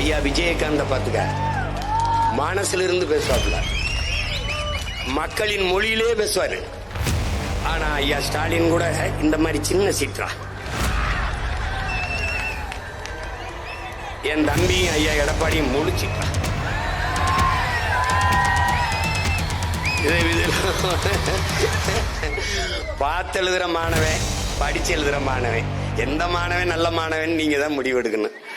ஐயா விஜயகாந்த பாத்துக்க மனசுல இருந்து பேசுவாப்ல மக்களின் மொழியிலே பேசுவாரு. ஆனா ஐயா ஸ்டாலின் கூட இந்த மாதிரி சின்ன சீற்றா. என் தம்பியும் ஐயா எடப்பாடியும் முழிச்சிட்டா இதை பார்த்து எழுதுற மாணவன் படிச்சு எழுதுற மாணவன். எந்த மாணவன் நல்ல மாணவன் நீங்க தான் முடிவெடுக்கணும்.